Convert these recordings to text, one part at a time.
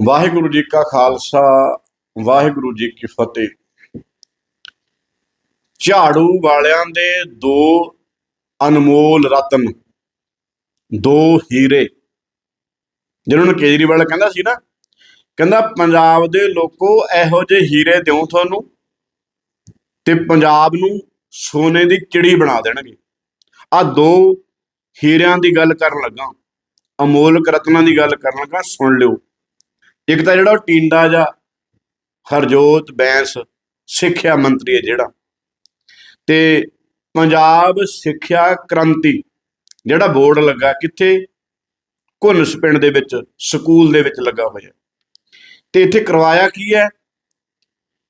ਵਾਹਿਗੁਰੂ ਜੀ ਕਾ ਖਾਲਸਾ, ਵਾਹਿਗੁਰੂ ਜੀ ਕੀ ਫਤਿਹ। ਝਾੜੂ ਵਾਲਿਆਂ ਦੇ ਦੋ ਅਨਮੋਲ ਰਤਨ, ਦੋ ਹੀਰੇ। ਜਿਹਨਾਂ ਨੂੰ ਕੇਜਰੀਵਾਲ ਕਹਿੰਦਾ ਸੀ ਨਾ, ਕਹਿੰਦਾ ਪੰਜਾਬ ਦੇ ਲੋਕੋ ਇਹੋ ਜਿਹੇ ਹੀਰੇ ਦਿਉ ਤੁਹਾਨੂੰ ਤੇ ਪੰਜਾਬ ਨੂੰ ਸੋਨੇ ਦੀ ਚਿੜੀ ਬਣਾ ਦੇਣਗੇ। ਆ ਦੋ ਹੀਰਿਆਂ ਦੀ ਗੱਲ ਕਰਨ ਲੱਗਾ, ਅਮੋਲਕ ਰਤਨਾਂ ਦੀ ਗੱਲ ਕਰਨ ਲੱਗਾ, ਸੁਣ ਲਿਓ। ਇੱਕ ਤਾਂ ਜਿਹੜਾ ਉਹ ਟਿੰਡਾ ਜਾਂ ਹਰਜੋਤ ਬੈਂਸ ਸਿੱਖਿਆ ਮੰਤਰੀ ਹੈ ਜਿਹੜਾ। ਤੇ ਪੰਜਾਬ ਸਿੱਖਿਆ ਕ੍ਰਾਂਤੀ ਜਿਹੜਾ ਬੋਰਡ ਲੱਗਾ ਕਿੱਥੇ? ਘੁੰਨਸ ਪਿੰਡ ਦੇ ਵਿੱਚ, ਸਕੂਲ ਦੇ ਵਿੱਚ ਲੱਗਾ ਹੋਇਆ। ਤੇ ਇੱਥੇ ਕਰਵਾਇਆ ਕੀ ਹੈ?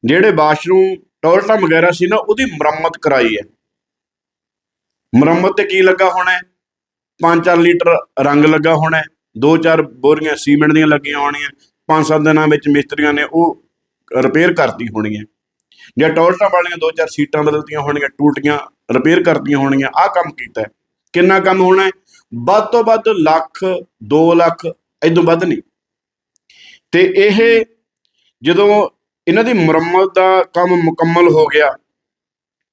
ਜਿਹੜੇ ਬਾਥਰੂਮ, ਟਾਇਲਟਾਂ ਵਗੈਰਾ ਸੀ ਨਾ, ਉਹਦੀ ਮੁਰੰਮਤ ਕਰਾਈ ਹੈ। ਮੁਰੰਮਤ ਤੇ ਕੀ ਲੱਗਾ ਹੋਣਾ ਹੈ? 5-4 ਲੀਟਰ ਰੰਗ ਲੱਗਾ ਹੋਣਾ ਹੈ। ਦੋ ਚਾਰ ਬੋਰੀਆਂ ਸੀਮੈਂਟ ਦੀਆਂ ਲੱਗੀਆਂ ਹੋਣੀਆਂ। ਪੰਜ ਸੱਤ ਦਿਨਾਂ ਵਿੱਚ ਮਿਸਤਰੀਆਂ ਨੇ ਉਹ ਰਿਪੇਅਰ ਕਰਤੀ ਹੋਣੀ ਹੈ ਜਾਂ ਟੋਲਟਾਂ ਵਾਲੀਆਂ ਦੋ ਚਾਰ ਸੀਟਾਂ ਬਦਲਤੀਆਂ ਹੋਣਗੀਆਂ, ਟੂਟੀਆਂ ਰਿਪੇਅਰ ਕਰਤੀਆਂ ਹੋਣਗੀਆਂ, ਆਹ ਕੰਮ ਕੀਤਾ ਕਿੰਨਾ ਕੰਮ ਹੋਣਾ ਹੈ? ਵੱਧ ਤੋਂ ਵੱਧ ਲੱਖ 2 ਲੱਖ, ਇਦੋਂ ਵੱਧ ਨਹੀਂ। ਤੇ ਇਹ ਜਦੋਂ ਇਹਨਾਂ ਦੀ ਮੁਰੰਮਤ ਦਾ ਕੰਮ ਮੁਕੰਮਲ ਹੋ ਗਿਆ,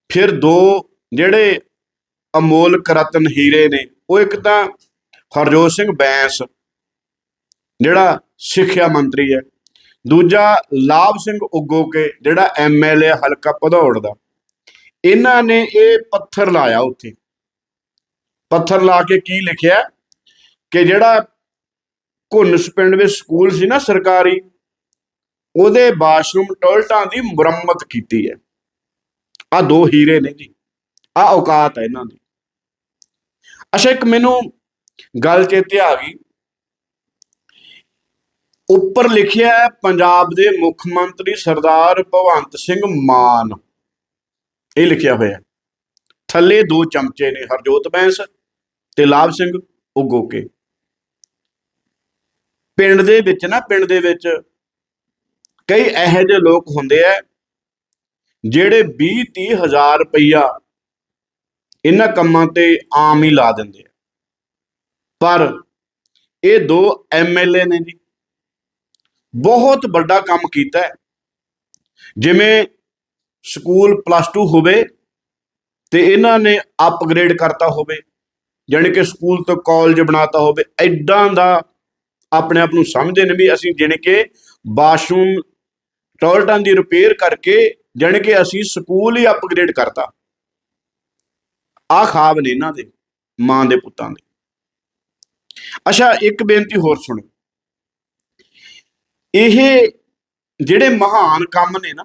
ਫਿਰ ਦੋ ਜਿਹੜੇ ਅਮੋਲਕ ਰਤਨ ਹੀਰੇ ਨੇ, ਉਹ ਇੱਕ ਤਾਂ ਹਰਜੋਤ ਸਿੰਘ ਬੈਂਸ ਜਿਹੜਾ ਸਿੱਖਿਆ ਮੰਤਰੀ ਹੈ। ਦੂਜਾ, ਲਾਭ ਸਿੰਘ ਉਗੋਕੇ, ਜਿਹੜਾ ਐਮਐਲਏ ਹਲਕਾ ਭਦੌੜ ਦਾ। ਇਹਨਾਂ ਨੇ ਇਹ ਪੱਥਰ ਲਾਇਆ ਉੱਥੇ। ਪੱਥਰ ਲਾ ਕੇ ਕੀ ਲਿਖਿਆ? ਕਿ ਜਿਹੜਾ ਘੁੰਨਸ ਪਿੰਡ ਵਿੱਚ ਸਕੂਲ ਸੀ ਨਾ ਸਰਕਾਰੀ, ਉਹਦੇ ਬਾਥਰੂਮ ਟੋਇਲਟਾਂ ਦੀ ਮੁਰੰਮਤ ਕੀਤੀ ਹੈ। ਆ ਦੋ ਹੀਰੇ ਨੇ ਜੀ। ਆ ਔਕਾਤ ਹੈ ਇਹਨਾਂ ਦੀ। ਅੱਛਾ, ਇੱਕ ਮੈਨੂੰ ਗੱਲ ਚੇਤੇ ਆ ਗਈ। ਉੱਪਰ ਲਿਖਿਆ ਹੈ, ਪੰਜਾਬ ਦੇ ਮੁੱਖ ਮੰਤਰੀ ਸਰਦਾਰ ਭਗਵੰਤ ਸਿੰਘ ਮਾਨ। ਇਹ ਲਿਖਿਆ ਹੋਇਆ ਥੱਲੇ ਦੋ ਚਮਚੇ ਨੇ, ਹਰਜੋਤ ਬੈਂਸ ਤੇ ਲਾਭ ਸਿੰਘ ਉਗੋਕੇ। ਪਿੰਡ ਦੇ ਵਿੱਚ ਨਾ, ਪਿੰਡ ਦੇ ਵਿੱਚ ਕਈ ਇਹੋ ਜਿਹੇ ਲੋਕ ਹੁੰਦੇ ਆ, ਜਿਹੜੇ 20 30 ਹਜ਼ਾਰ ਰੁਪਈਆ ਇਹਨਾਂ ਕੰਮਾਂ ਤੇ ਆਮ ਹੀ ਲਾ ਦਿੰਦੇ ਆ। ਪਰ ਇਹ ਦੋ ਐਮਐਲਏ ਨੇ ਜੀ। ਬਹੁਤ ਵੱਡਾ ਕੰਮ ਕੀਤਾ ਹੈ। ਜਿਵੇਂ ਸਕੂਲ ਪਲੱਸ 2 ਹੋਵੇ ਤੇ ਇਹਨਾਂ ਨੇ ਅਪਗ੍ਰੇਡ ਕਰਤਾ ਹੋਵੇ, ਜਾਣੀ ਕਿ ਸਕੂਲ ਤੋਂ ਕਾਲਜ ਬਣਾਤਾ ਹੋਵੇ ਐਡਾਂ ਦਾ ਆਪਣੇ ਆਪ ਨੂੰ ਸਮਝਦੇ ਨੇ ਵੀ ਅਸੀਂ ਜਾਣੀ ਕਿ ਬਾਥਰੂਮ ਟਾਇਲਟਾਂ ਦੀ ਰਿਪੇਅਰ ਕਰਕੇ ਜਾਣੀ ਕਿ ਅਸੀਂ ਸਕੂਲ ਹੀ ਅਪਗ੍ਰੇਡ ਕਰਤਾ। ਆ ਖਾਬ ਨੇ ਇਹਨਾਂ ਦੇ, ਮਾਂ ਦੇ ਪੁੱਤਾਂ ਦੇ। ਅੱਛਾ, ਇੱਕ ਬੇਨਤੀ ਹੋਰ ਸੁਣੋ। ਇਹ ਜਿਹੜੇ ਮਹਾਨ ਕੰਮ ਨੇ ਨਾ,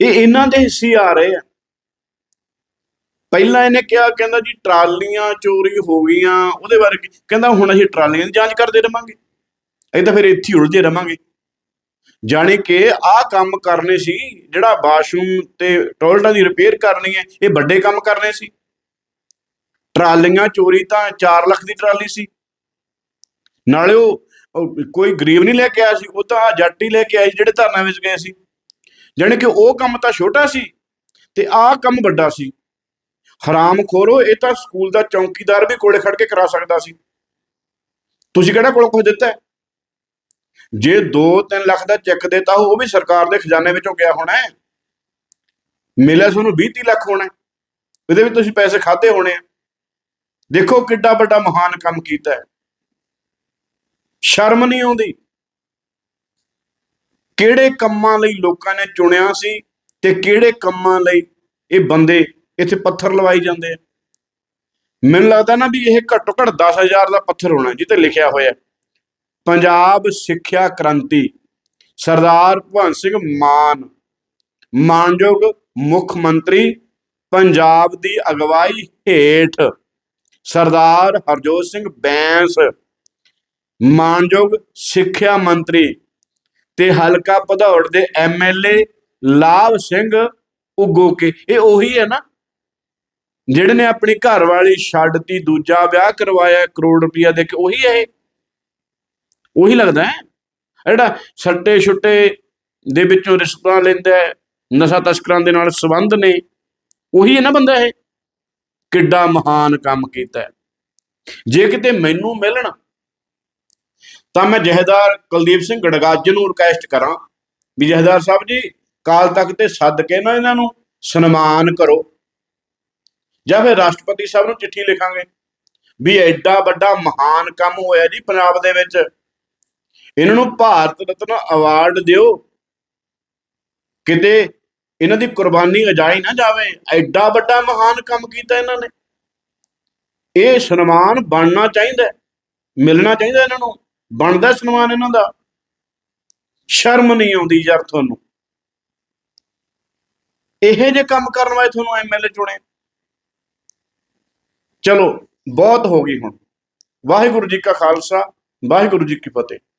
ਇਹ ਇਹਨਾਂ ਦੇ ਹਿੱਸੇ ਆ ਰਹੇ ਆ। ਪਹਿਲਾਂ ਇਹਨੇ ਕਿਹਾ, ਕਹਿੰਦਾ ਜੀ ਟਰਾਲੀਆਂ ਚੋਰੀ ਹੋ ਗਈਆਂ, ਉਹਦੇ ਬਾਰੇ ਕਹਿੰਦਾ ਹੁਣ ਅਸੀਂ ਟਰਾਲੀਆਂ ਦੀ ਜਾਂਚ ਕਰਦੇ ਰਵਾਂਗੇ। ਇਹ ਤਾਂ ਫਿਰ ਇੱਥੇ ਹੀ ਉਲਝੇ ਰਵਾਂਗੇ। ਜਾਣੀ ਕਿ ਆਹ ਕੰਮ ਕਰਨੇ ਸੀ, ਜਿਹੜਾ ਬਾਥਰੂਮ ਤੇ ਟਾਇਲਟਾਂ ਦੀ ਰਿਪੇਅਰ ਕਰਨੀ ਹੈ, ਇਹ ਵੱਡੇ ਕੰਮ ਕਰਨੇ ਸੀ। ਟਰਾਲੀਆਂ ਚੋਰੀ ਤਾਂ 4 ਲੱਖ ਦੀ ਟਰਾਲੀ ਸੀ। ਨਾਲੇ ਉਹ ਉਹ ਕੋਈ ਗਰੀਬ ਨਹੀਂ ਲੈ ਕੇ ਆਇਆ ਸੀ, ਉਹ ਤਾਂ ਆ ਜੱਟ ਹੀ ਲੈ ਕੇ ਆਏ ਸੀ ਜਿਹੜੇ ਧਰਨਾ ਵਿੱਚ ਗਏ ਸੀ। ਜਾਣੀ ਕਿ ਉਹ ਕੰਮ ਤਾਂ ਛੋਟਾ ਸੀ ਤੇ ਆਹ ਕੰਮ ਵੱਡਾ ਸੀ। ਹਰਾਮ ਖੋਰੋ ਇਹ ਤਾਂ ਸਕੂਲ ਦਾ ਚੌਕੀਦਾਰ ਵੀ ਕੋਲੇ ਖੜ ਕੇ ਕਰਾ ਸਕਦਾ ਸੀ। ਤੁਸੀਂ ਕਿਹੜਾ ਕੋਲ ਕੁਝ ਦਿੱਤਾ? ਜੇ 2-3 ਲੱਖ ਦਾ ਚੈੱਕ ਦੇਤਾ ਹੋ ਉਹ ਵੀ ਸਰਕਾਰ ਦੇ ਖਜ਼ਾਨੇ ਵਿੱਚੋਂ ਗਿਆ ਹੋਣਾ ਹੈ। ਮਿਲਿਆ ਤੁਹਾਨੂੰ 20-30 ਲੱਖ ਹੋਣਾ ਇਹਦੇ ਵਿੱਚ ਤੁਸੀਂ ਪੈਸੇ ਖਾਦੇ ਹੋਣੇ ਆ ਦੇਖੋ ਕਿੱਡਾ ਵੱਡਾ ਮਹਾਨ ਕੰਮ ਕੀਤਾ ਹੈ। ਸ਼ਰਮ ਨਹੀਂ ਆਉਂਦੀ। ਕਿਹੜੇ ਕੰਮਾਂ ਲਈ ਲੋਕਾਂ ਨੇ ਚੁਣਿਆ ਸੀ ਤੇ ਕਿਹੜੇ ਕੰਮਾਂ ਲਈ ਇਹ ਬੰਦੇ ਇੱਥੇ ਪੱਥਰ ਲਵਾਈ ਜਾਂਦੇ ਆ? ਮੈਨੂੰ ਲੱਗਦਾ ਨਾ ਵੀ ਇਹ ਘੱਟੋ ਘੱਟ 10000 ਦਾ ਪੱਥਰ ਹੋਣਾ ਜਿੱਤੇ ਲਿਖਿਆ ਹੋਇਆ ਪੰਜਾਬ ਸਿੱਖਿਆ ਕ੍ਰਾਂਤੀ, ਸਰਦਾਰ ਭਗਵੰਤ ਸਿੰਘ ਮਾਨ, ਮਾਨਯੋਗ ਮੁੱਖ ਮੰਤਰੀ, ਪੰਜਾਬ ਦੀ ਅਗਵਾਈ ਹੇਠ ਸਰਦਾਰ ਹਰਜੋਤ ਸਿੰਘ ਬੈਂਸ ਮਾਨਯੋਗ ਸਿੱਖਿਆ ਮੰਤਰੀ ਤੇ ਹਲਕਾ ਭਦੌੜ ਦੇ ਐਮਐਲਏ ਲਾਭ ਸਿੰਘ ਉਗੋਕੇ। ਇਹ ਉਹੀ ਹੈ ਨਾ, ਜਿਹੜੇ ਨੇ ਆਪਣੀ ਘਰ ਵਾਲੀ ਛੱਡਤੀ ਦੂਜਾ ਵਿਆਹ ਕਰਵਾਇਆ ਕਰੋੜ ਰੁਪਇਆ ਦੇ ਕੇ, ਉਹੀ ਹੈ ਇਹ। ਉਹੀ ਲੱਗਦਾ ਹੈ। ਜਿਹੜਾ ਸੱਟੇ ਛੁੱਟੇ ਦੇ ਵਿੱਚੋਂ ਰਿਸ਼ਤਾ ਲੈਂਦਾ ਹੈ, ਨਸ਼ਾ ਤਸਕਰਾਂ ਦੇ ਨਾਲ ਸੰਬੰਧ ਨੇ, ਉਹੀ ਹੈ ਨਾ ਬੰਦਾ ਇਹ। ਕਿੱਡਾ ਮਹਾਨ ਕੰਮ ਕੀਤਾ ਜੇ ਕਿਤੇ ਮੈਨੂੰ ਮਿਲਣ ਤਾਂ ਮੈਂ ਜਹੇਦਾਰ ਕੁਲਦੀਪ ਸਿੰਘ ਗੜਗੱਜ ਨੂੰ ਰਿਕਵੈਸਟ ਕਰਾਂ ਵੀ ਜਹੇਦਾਰ ਸਾਹਿਬ ਜੀ, ਕਾਲ ਤੱਕ ਤੇ ਸੱਦ ਕੇ ਨਾ ਇਹਨਾਂ ਨੂੰ ਸਨਮਾਨ ਕਰੋ। ਜਾਂ ਫਿਰ ਰਾਸ਼ਟਰਪਤੀ ਸਾਹਿਬ ਨੂੰ ਚਿੱਠੀ ਲਿਖਾਂਗੇ ਵੀ ਐਡਾ ਵੱਡਾ ਮਹਾਨ ਕੰਮ ਹੋਇਆ ਜੀ ਪੰਜਾਬ ਦੇ ਵਿੱਚ। ਇਹਨਾਂ ਨੂੰ ਭਾਰਤ ਰਤਨ ਅਵਾਰਡ ਦਿਓ। ਕਿਤੇ ਇਹਨਾਂ ਦੀ ਕੁਰਬਾਨੀ ਅਜਾਈ ਨਾ ਜਾਵੇ। ਐਡਾ ਵੱਡਾ ਮਹਾਨ ਕੰਮ ਕੀਤਾ ਇਹਨਾਂ ਨੇ। ਇਹ ਸਨਮਾਨ ਬਣਨਾ ਚਾਹੀਦਾ, ਮਿਲਣਾ ਚਾਹੀਦਾ ਇਹਨਾਂ ਨੂੰ। ਬਣਦਾ ਸਨਮਾਨ ਇਹਨਾਂ ਦਾ? ਸ਼ਰਮ ਨਹੀਂ ਆਉਂਦੀ ਯਾਰ ਤੁਹਾਨੂੰ। ਇਹੋ ਜੇ ਕੰਮ ਕਰਨ ਵਾਲੇ ਤੁਹਾਨੂੰ ਐਮਐਲਏ ਚੁਣੇ। ਚਲੋ, ਬਹੁਤ ਹੋ ਗਈ ਹੁਣ। ਵਾਹਿਗੁਰੂ ਜੀ ਕਾ ਖਾਲਸਾ, ਵਾਹਿਗੁਰੂ ਜੀ ਕੀ ਫਤਿਹ।